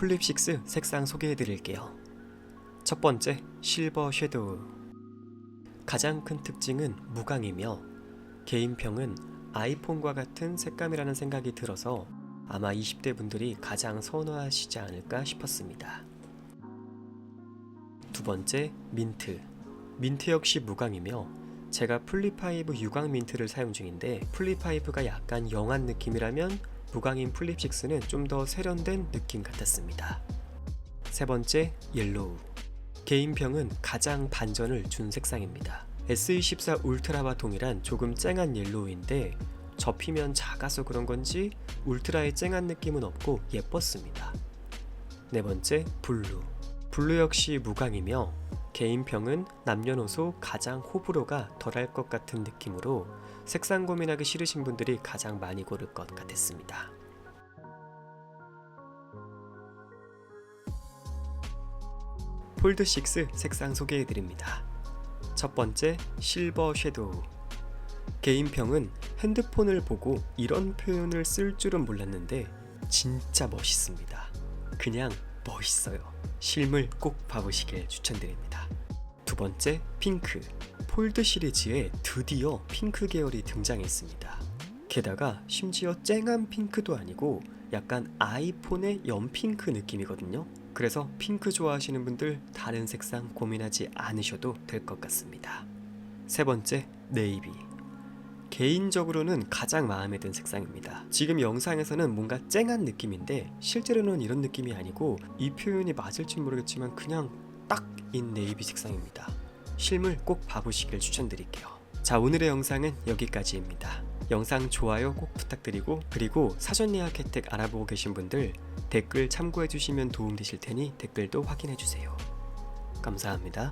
플립식스 색상 소개해 드릴게요. 첫 번째, 실버 섀도우. 가장 큰 특징은 무광이며 개인평은 아이폰과 같은 색감이라는 생각이 들어서 아마 20대 분들이 가장 선호하시지 않을까 싶었습니다. 두 번째, 민트. 민트 역시 무광이며 제가 플립5 유광 민트를 사용 중인데 플립5가 약간 영한 느낌이라면 무광인 플립6는 좀 더 세련된 느낌 같았습니다. 세 번째, 옐로우. 개인평은 가장 반전을 준 색상입니다. SE14 울트라와 동일한 조금 쨍한 옐로우인데 접히면 작아서 그런 건지 울트라의 쨍한 느낌은 없고 예뻤습니다. 네 번째, 블루. 블루 역시 무광이며 개인평은 남녀노소 가장 호불호가 덜할 것 같은 느낌으로 색상 고민하기 싫으신 분들이 가장 많이 고를 것 같았습니다. 폴드 6 색상 소개해 드립니다. 첫 번째 실버 섀도우. 개인평은 핸드폰을 보고 이런 표현을 쓸 줄은 몰랐는데 진짜 멋있습니다. 그냥 멋있어요. 실물 꼭 봐보시길 추천드립니다. 두 번째 핑크. 폴드 시리즈에 드디어 핑크 계열이 등장했습니다. 게다가 심지어 쨍한 핑크도 아니고 약간 아이폰의 연핑크 느낌이거든요. 그래서 핑크 좋아하시는 분들 다른 색상 고민하지 않으셔도 될 것 같습니다. 세 번째 네이비. 개인적으로는 가장 마음에 든 색상입니다. 지금 영상에서는 뭔가 쨍한 느낌인데 실제로는 이런 느낌이 아니고 이 표현이 맞을지 모르겠지만 그냥 딱인 네이비 색상입니다. 실물 꼭 봐보시길 추천드릴게요. 자 오늘의 영상은 여기까지입니다. 영상 좋아요 꼭 부탁드리고 그리고 사전 예약 혜택 알아보고 계신 분들 댓글 참고해 주시면 도움 되실 테니 댓글도 확인해 주세요. 감사합니다.